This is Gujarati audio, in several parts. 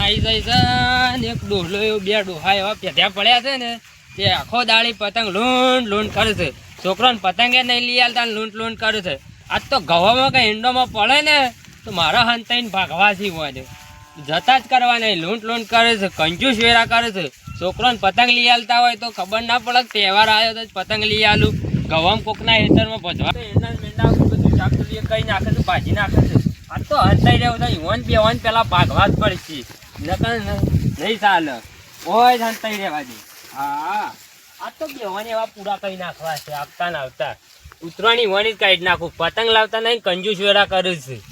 આવી જાય છે ને એક ડોહલો એવો બે ડોહા એવા પેધ્યા પડ્યા છે ને, તે આખો દાળી પતંગ લૂંટ લૂંટ કરે છે. છોકરાને પતંગે નહીં લઈ આવતા લૂંટ લૂંટ કરે છે. આજ તો ઘવામાં કે ઈંડોમાં પડે ને, તો મારા હંતાઈને ભાગવાથી હોય છે જતા જ કરવા નહીં લૂંટ લૂંટ કરે છે, કંજૂસ વેરા કરે છે. છોકરોને પતંગ લઈ આવતા હોય તો ખબર ના પડે તહેવાર આવ્યો તો પતંગ લઈ આલું. ઘવામ કોકના હેતરમાં ભજવા. એના મેંડા બધું કઈ નાખે છે ભાજી નાખે છે. આ તો હંતાઈ રહ્યો છે ઈવન બે વન પેલા ભાગવા જ પડશે નકર નહીં ચાલે. ઓય હંતાઈ રહેવા દે. હા. આ તો બે વન એવા પૂરા કઈ નાખવા છે આપતા ના આવતા. ઉતરાણી વણી જ કાઢી નાખું. પતંગ લાવતા નહીં કંજૂસ વેરા કરું છું.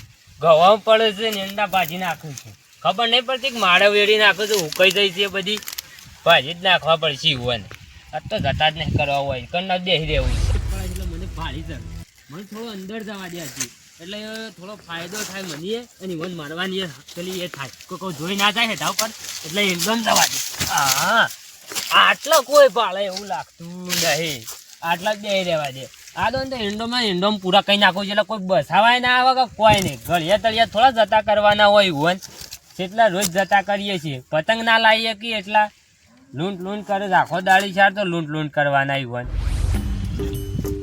ગવામ પડે છે ને એમના ભાજી નાખું છું. ખબર નહીં પડતી કે માળા વેડી નાખું છું ઉકાઈ જાય છે બધી. ભાજી જ નાખવા પડશે ઈવન. આ તો જતા જ નહીં કરવા હોય. કરના દેહી રહેવું. છે મને ભારી મને થોડો અંદર જવા દે હજી. એટલે થોડો ફાયદો થાય મને અને ઈવન મારવાની પેલી એ થાય. કોઈ કોઈ જોઈ ના જાય હેઠા ઉપર, એટલે એકદમ દવા દે. હા. આટલા કોઈ પાળે એવું લાગતું નહીં. આટલા જ બેસી રહેવા દે. આ તો એન્ડોમાં એન્ડોમ પૂરા કઈ નાખું છે, એટલે કોઈ બસાવાય ના આવે કે કોઈ નહીં. ગળિયા તળિયા થોડા જતા કરવાના હોય ઈવન. જેટલા રોજ જતા કરીએ છીએ. પતંગ ના લાવીએ કે એટલા? લૂંટ લૂંટ કરે. આખો દાળી ચાર તો લૂંટ લૂંટ કરવાના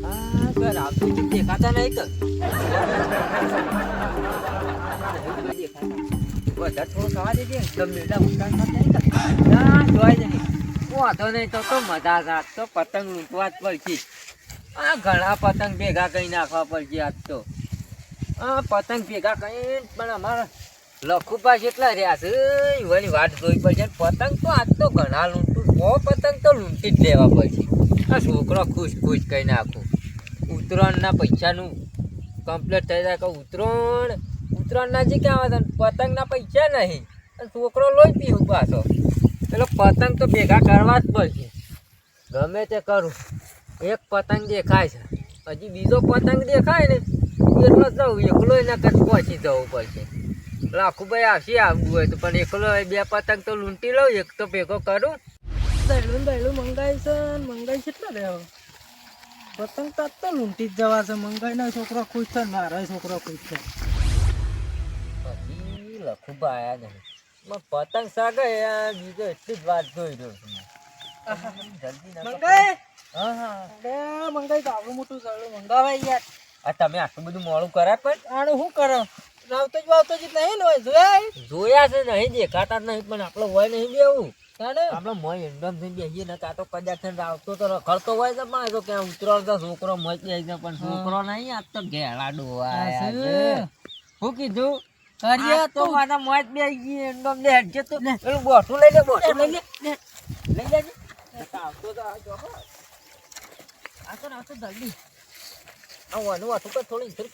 આ ઘર આવતું દેખાતા નહીં તો બધા થોડું ખાવા દેજે તમને એટલા ના જોઈ નહીં. વાંધો નહીં તો તો મજા આજ તો પતંગ લૂંટવા જ પડશે. આ ઘણા પતંગ ભેગા કરી નાખવા પડશે આજ તો. આ પતંગ ભેગા કરી પણ અમારા લખુપા જેટલા રહ્યા છે, એવાની વાત જોઈ પડશે. પતંગ તો આજ તો ઘણા લૂંટું બહુ પતંગ તો લૂંટી જ લેવા પડશે. આ છોકરો ખુશ ખુશ કહી નાખું. ઉત્તરાયણના પૈસાનું કમ્પ્લીટ થઈ જાય કે ઉત્તરાયણ ઉત્તરાયણના જે કહેવા છે? પતંગના પૈસા નહીં. અને છોકરો લોહી પીવું પાછો. પેલો પતંગ તો ભેગા કરવા જ પડશે. ગમે તે કરું. એક પતંગ દેખાય છે. હજી બીજો પતંગ દેખાય ને એટલો જવું એકલો એને કદ પહોંચી જવું પડશે. લાખુભાઈ આવશે આવવું હોય તો, પણ એકલો બે પતંગ તો લૂંટી લઉં, એક તો ભેગો કરું. દહેલું દહેલું મંગાવીશ મંગાઈ કેટલા લેવો પતંગ તો તો લૂંટી જ જવા છે. મંગાઈનો છોકરો ખુશ છે મારો છોકરો ખુશ છે. પછી લખુભાઈ આયા નહીં પતંગ સાગે બીજો એટલી જ વાત જોઈ રહ્યો છું જલ્દી મંગાઈ હા હા. મંગાઈ તો આવડું મોટું સરળ મંગાવાય યાર. આ તમે આટલું બધું મોડું કરાય પણ? આનું શું કરો રાવતો જ વાવતો જ નહીં ને જોયા જોયા છે નહીં દેખાતા જ નહીં પણ આપણો હોય નહીં બેવું. આપણે મોય બેસીએ ને કાં તો કદાચ થઈને આવતો તો રખડતો હોય છે પણ તો ક્યાં ઉતરવાનો તો છોકરો જાય પણ છોકરો નહીં આ તો ઘેડા ડોવા શું? કીધું? કરીએ તો તો મારા મોજ બે ગઈ એકદમ લે હેડજે તો. પેલું બોટું લઈ લે બોટું લઈ લે. લઈ લેજે. આવતો તો આવજો હો. આવતો આવતો જલ્દી. આ વાનું વાતું થોડી ઇધર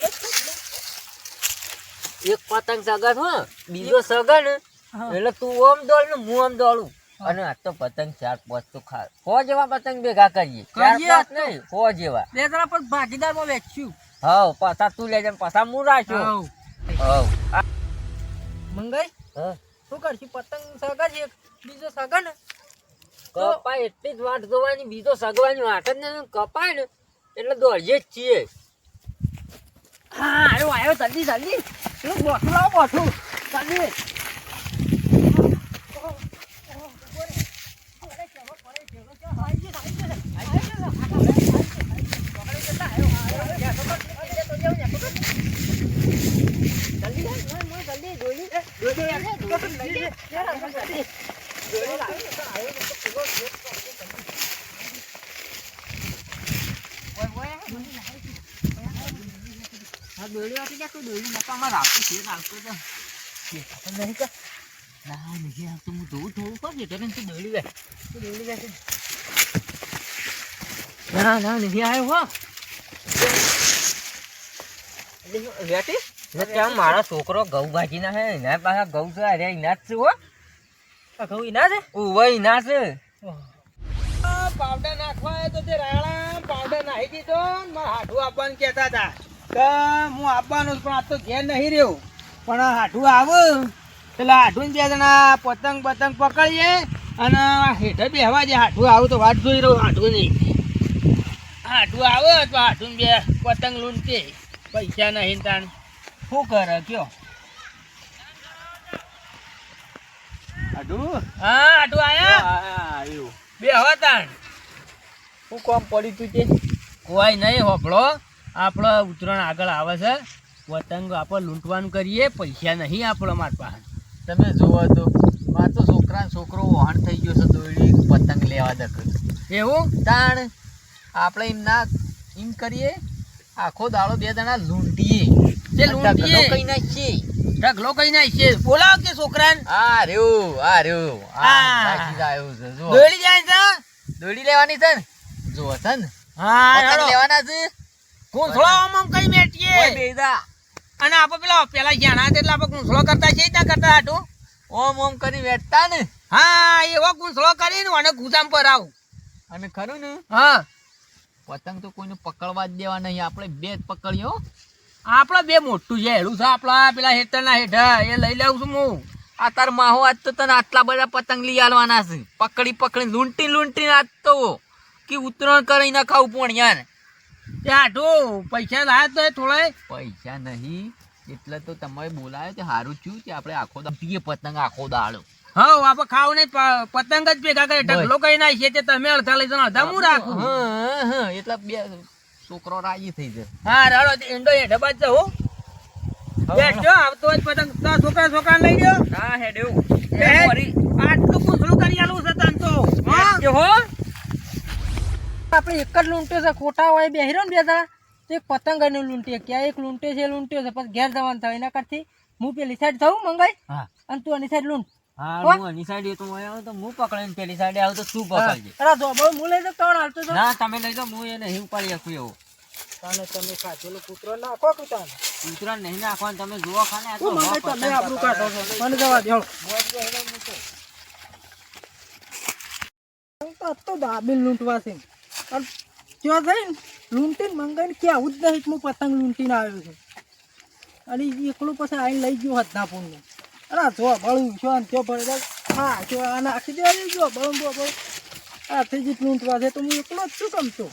એક પતંગ સગન હો. બીજો સગા એટલે તું ઓમ દોડ ને હું આમ દોડું. અને આ તો પતંગ ચાર પાંચ તો ખા સો જેવા પતંગ ભેગા કરીએ. ચાર પાંચ નહીં સો જેવા. બે જણા પણ ભાગીદારમાં વેચ્યું. હવ પાછા તું લેજે પાછા હું રાખ્યો. હવ. મંગાઈ હા. શું કરશું? પતંગ સગા છે એક બીજો સગા ને? કપાય એટલી જ વાટ જોવાની બીજો સગવાની વાટ જ નહીં કપાય ને એટલે દોડીએ જ છીએ. હા આવ્યો આવ્યો જલ્દી જલ્દી. શું બોઠું લાવો બોઠું? જલ્દી. આ દોડી વાટી જા તું દોડી નકા માં રાખું છે રાખું તો દેખાતો નહીં કે ના નહીં આવતો હું જોઉં થોડું કોણ છે તું દોડી વે તું દોડી વે ના ના નહીં આવ્યો હો બેટી ને ત્યાં મારો છોકરો ઘઉં ભાજી ના હે એના પાછા ઘઉં છે અરે એના જ છે હો આ ઘઉં ઈના છે ઉવા એના છે પાવડર નાખવા આવ્યો તો તે રાણા પાવડર નાખી દીધો ને મારે હાઠું આપવાનું કહેતા હતા કે હું આપવાનું પણ આ તો ઘેર નહીં રહ્યો. પણ હાઠું આવું. એટલે હાઠું બે જણા પતંગ પતંગ પકડીએ અને હેઠે બેહવા જે હાઠું આવું તો વાટ જોઈ રહ્યો હાઠું નહીં હાઠું આવે તો હાઠું બે પતંગ લૂંટે પૈસા નહીં તાણ. શું કરે કયો? હાઠું હા આટું આયા? બે હવા તાણ. હું કોમ પડી તું તે? કોઈ નહીં હોભળો. આપણો ઉત્તરાયણ આગળ આવે છે. પતંગ આપણે લૂંટવાનું કરીએ પૈસા નહીં આપણો માર પાસે. તમે જોવો તો માર તો છોકરા છોકરો વહાણ થઈ ગયો છે દોડી પતંગ લેવા દખ. એવું? તાણ. આપણે એમ ના એમ કરીએ આખો દાડો બે દાણા લૂંટીએ. તે લૂંટીએ. કઈ નાખીએ? ઢગલો કઈ નાખ છે બોલાવ કે છોકરાને. આ રેવ આ રેવ આ. છે જો દોડી જાય છે? દોડી લેવાની છે ને? જો છે ને? હા લેવાના છે? કૂંસળો આમ કઈ ઓય બેઠીએ બેદા અને આપણે પેલા પેલા જ્ઞાના તેટલા આપણે કૂંસળો કરતા છે ત્યાં કરતા હાટું? ઓમ ઓમ કરી બેઠતા ને? હા એવો કૂંસળો કરીને અને ગુજામ પર આવ. અને ખરું ને? હા. પતંગ તો કોઈને પકડવા જ દેવા નહીં આપણે બે જ પકડ્યો આપણે બે મોટું છે હેડું છે આપણા પેલા હેઠળના હેઠળ. એ લઈ લઉં છું હું. આ તાર માહો આજ તો તને આટલા બધા પતંગ લઈ આલવાના છે. પકડી પકડી લૂંટી લૂંટી આજ તો કે ઉતરણ કરી ના ખાવું પણ યાર તે પૈસા લાયા તો થોડા પૈસા નહીં એટલે તો તમે બોલાયો તે સારું થયું કે આપણે આખો દાડો પતંગ આખો દાડો. હા આપણે ખાવ નહીં પતંગ જ ભેગા કરે ઢગલો કઈ ના તે તમે અડધા લઈ જાઓ અડધા હું રાખું? હા હા એટલે બે છોકરો રાજી થઈ જાય. હા રાડો આવતો જ પતંગ છોકરા છોકરા લઈ ગયો હા. હેડ્યું આટલું કૂતરું કરી આલું છે તન તો હા. હો. આપણે એક જ લૂંટ્યો છે ખોટા હોય બે હીરો ને બે દાડા તો એક પતંગ અને લૂંટીએ ક્યાં એક લૂંટે છે લૂંટ્યો છે પછી ઘેર જવાનું થાય. એના કરતી હું પેલી સાઈડ થવું મંગાઈ હા. અને તું આની સાઈડ લૂંટ. હા હું? આની સાઈડ તો આવ્યો તો હું પકડીને પેલી સાઈડે આવું તો તું પકડજે. અરે જો બહુ હું લઈ જતો હાલતો ના તમે લઈ જાઓ હું એ નહીં ઉપાડી શકું એવું. તાને તમે કાચેલું કૂતરો નાખો કે તાને નહીં નાખવાનું તમે જુઓ ખાને આ તો હું મંગાઈ હવા તમે આપણું કાઢો છો. મને જવા દો તો દાબીલ લૂંટવા છે. અને ત્યાં જઈને લૂંટીને મંગાઈને ક્યાં? જ નહીં પતંગ લૂંટીને આવ્યો છું. અને એકલું પછી આવીને લઈ ગયો હદના પૂનને અરે જો બળું છો ને ત્યાં ભરે હા, જો આ નાખી દે અરે જો બળું બો બળું. આ થઈ જ લૂંટવા છે, તો હું એકલો જ છું ગમતો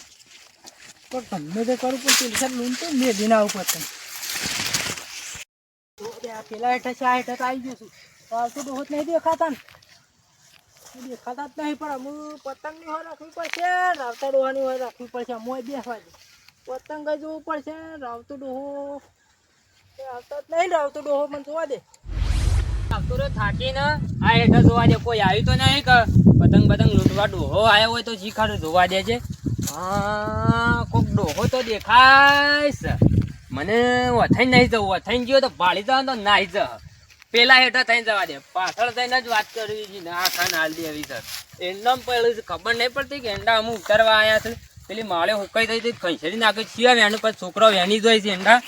પણ ગમે તે કરું પણ પેલી સાહેબ મેં દિન આવું પતંગ પેલા હેઠળ છે આ હેઠળ આવી ગયું છું. તો આવતું હોત નહીં દેખાતા ને. દેખાતા જ નહીં, પણ અમુક પતંગની હોય રાખવી પડશે રાવતા ડોહાની હોય રાખવી પડશે અમુય બેસવા દે પતંગ જોવું પડશે રાવતો ડોહો, એ જ નહીં રાવતો ડોહો, મને જોવા દે. આવતો રહ્યો થાકીને આ હેઠળ જોવા દે, કોઈ આવ્યું તો નહીં કે પતંગ પતંગ લૂંટવા ડોહો આવ્યો હોય તો જીખાડું જોવા દે છે. હા, કોક ડોહો તો દેખાય મને વથાઈ નહીં જવું, વથાઈ ગયો તો ભાળી જવાનું તો નાહી જ. પેલા હેઠળ થઈને જવા દે. પાછળ થઈને જ વાત કરવી ને, ખાન હાલ છે એંડામાં પડેલું છે. ખબર નહીં પડતી કે એંડા અમુક ઉતારવા આવ્યા છે. પેલી માળે હુકાઈ થઈ હતી. ખંચેરી નાખી છીએ વેણું પછી છોકરો વેણી જોઈ છે એંડા.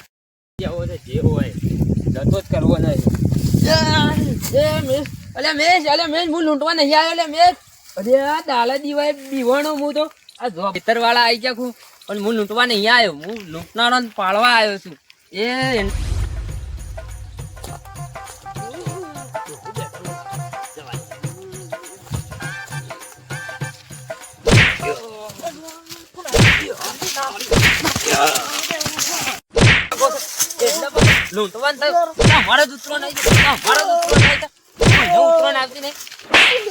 જેવો છે, જે હોય. જતો જ કરવો નહીં. અલે મેશ અલે મેશ હું લૂંટવા નહીં આવ્યો અલે મેશ અરે, આ દાલા દીવાય બીવાણો હું તો. આ જો ખેતર વાળા આવી ગયા છું પણ હું લૂંટવા નહીં આવ્યો. હું લૂંટનારો ને પાળવા આવ્યો છું. એ નહીં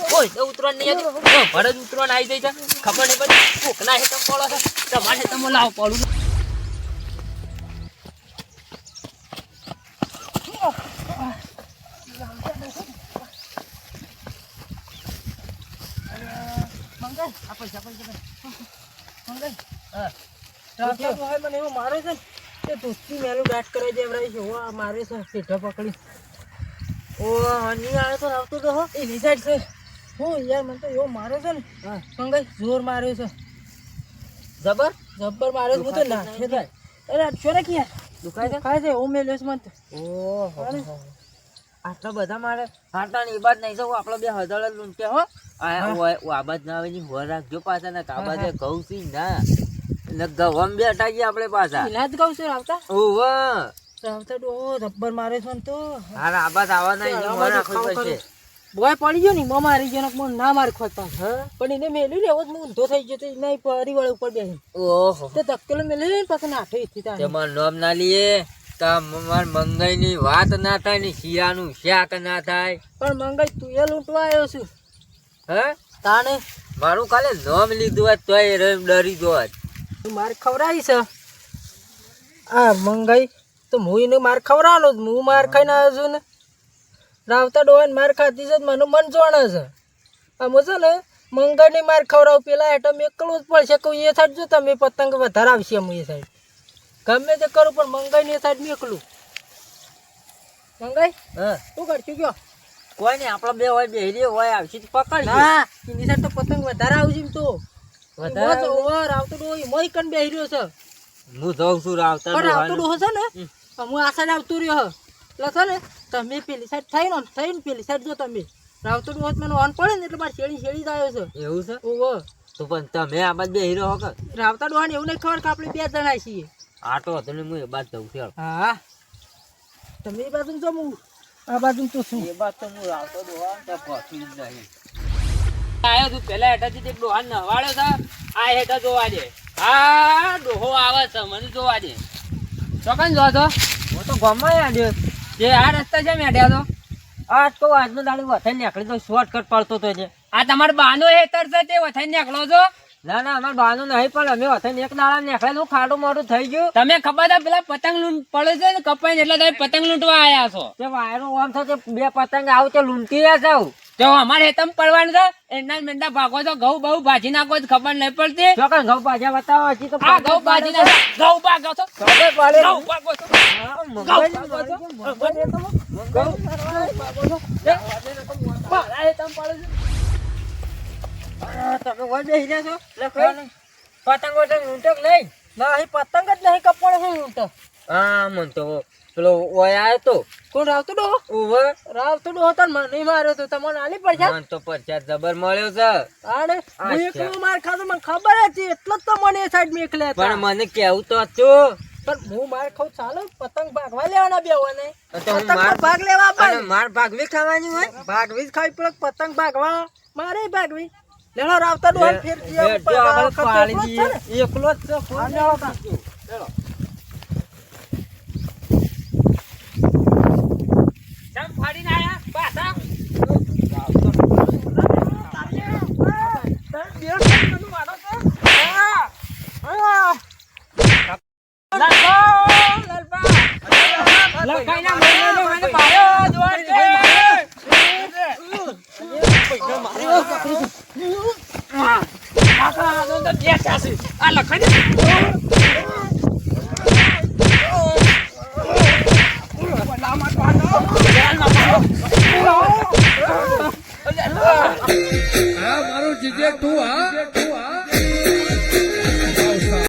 કોઈ તો ઉતરવા નહીં આવતી જ આવી જાય ખબર નહીં પડો તમારે તમે લાવ મંગાઈ આ મંગાઈ હા. મને એવું મારે છે ને તે દોસ્તી મેલું ગાંઠ કરાઈ દેવરાય છે ઓ મારે છે સીધા પકડી. ઓ હની આવે તો રાવતો તો હો. એની સાઈડ છે. હું યાર મને તો એવો માર્યો છે ને હા. મંગાઈ જોર માર્યો છે. જબર? જબ્બર માર્યો હું તો નાખે થાય અરે અડશો ને ક્યાં? દુખાય છે? ખાય છે હું મેલ્યો છે તો. ઓહો આટલા બધા મારે. આટલા ની બાદ નહીં જવું. આપણે બે હજાર જ લૂંટે હો. આ બાજ ના આવે ની હોર રાખજો પાછા ને કાબા છે ઘઉં સી ને. ગવમ બે ગયા આપણે પાછા. પેલા જ કહું છું રાવતા. ઓહો આવતા ડો જબ્બર મારે છે તો. હા આ બાજ આવવાના એની આ હોર બાજુ પડશે બોય પડી ગયો ને મો મારી ગયો ને મને ના માર ખોતા પણ એને મેલ્યું ને એવો જ ઊંધો થઈ ગયો તો એને પરિવાળ ઉપર બેસી ઓહો. તે ધક્કેલો મેલ્યો ને પછી નાઠો ઈથી તા તેમાં નામ ના લીએ તમાર મંગાઈની વાત ના થાય ને શિયાનું શાક ના થાય. પણ મંગાઈ તું એ લૂંટવા આવ્યો છું. હે? તાને મારું કાલે નામ લીધું હોય તોય ડરી તું મારે ખવડાવી છે? આ મંગાઈ તો હું એને માર ખવડાવવાનો જ હું માર ખાઈને આવ્યો છું ને. રાવતા ડોવાઈને માર ખાધી છે તો મને મન જોણે છે. આમ છે ને મંગાઈને માર ખવડાવું પેલા હેઠળ એકલું જ પડશે કે એ સાઈડ જો તમે પતંગ વધારે આવશે હું એ સાઈડ. ગમે તે કરું પણ મંગાઈને એ સાઈડ મેકલું મંગાઈ? હા. શું કરશું કયો? કોઈ નહીં આપણા બે હોય બે હોય આવશે તો પકડ ના એની સાઈડ તો પતંગ વધારે આવશે તો. વધારે વધારે ઓવર આવતો ડોહો. મોય કન બેહી રહ્યો છે. હું જાઉં છું રાવતા પણ આવતો ડોહાને. છે ને? હું આ સાઈડ આવતો રહ્યો એટલે છે ને તમે પેલી સાઈડ થઈ ને થઈ ને પેલી સાઈડ જો તમે. રાવતો ડોહો મને ઓન પડે ને એટલે મારે શેડી શેડી આવ્યો છે. એવું છે? ઓવો તો પણ તમે આ બાદ બેહી રહો કે? રાવતા ડોહાને એવું નહીં ખબર કે આપણે બે જણા છીએ. આટો હતો ને હું એ બાદ જઉં છું હા. તમે એ બાજુ જમું આ બાજુ તો શું એ બાદ તો હું રાવતો તો પહોંચી જ નહીં. આયો તું પેલા હેઠળથી તે ડોહા નવાળ્યો છે. આ હેઠા જોવા દે. હા ડોહો આવે છે મને જોવા દે. ચોકન જો તો હું તો ગમાઈ આવ્યો જે આ રસ્તા છે મેઢ્યા તો આ તો આજનો દાડો વથે નીકળી તો શોર્ટકટ પડતો તો છે આ તમારો બાનો હેતર છે તે વથાઈ નીકળો છો? ના ના અમાર બાનું નહીં પણ અમે વથે એક દાડા નીકળેલું ખાડું મોડું થઈ ગયું. તમે ખબર છે પેલા પતંગ લૂંટ પડે છે ને કપાઈને એટલે તમે પતંગ લૂંટવા આવ્યા છો. તે વાયરો ઓમ થશે બે પતંગ આવું તે લૂંટી જશે તો અમારે હેતમ પડવાનું છે એના મેંડા ભાગો તો ઘઉં બહુ ભાજી નાખો ખબર નહીં પડતી. ચોકન ઘઉં પાછા બતાવો હજી તો આ ઘઉં ભાજી નાખો ઘઉં ભાગો છો. પડે ઘઉં ભાગો છો. હેતમ પડે છે. તમે બેસી રહ્યા છો? કઈ વતંગ નહીં ના અહીં પતંગ જ નહીં કપડ હું ઊંટો હા મન તો પેલો ઓય આવ્યો તો. કોણ ડોહો ઊભો. ડોહો મને માર્યો તો. તમને આલી પડશે તો પચાસ જબર મળ્યો છે. હું છે. માર ખાધું? મને ખબર જ છે એટલો તો મને એ સાઈડ મેકલ્યા હતા. પણ મને કેવું તો હતું. પણ હું માર ખાઉં ચાલો પતંગ ભાગવા લેવાના બે હોને તો માર- ભાગ લેવા પણ. માર ભાગવી ખાવાની હોય? ભાગવી જ ખાવી પડે પતંગ ભાગવા. મારે ભાગવી. લેણો રાવતા ડોહા ફેર એકલો જ છે દઈએ. ને. એકલો જ છે હા, લેણો તા. ચમ ફાડીને આયા પાછા લખાઈના મહિનાનો મને માર્યો જોર છે. આ, આ તો બે ચાસી. આ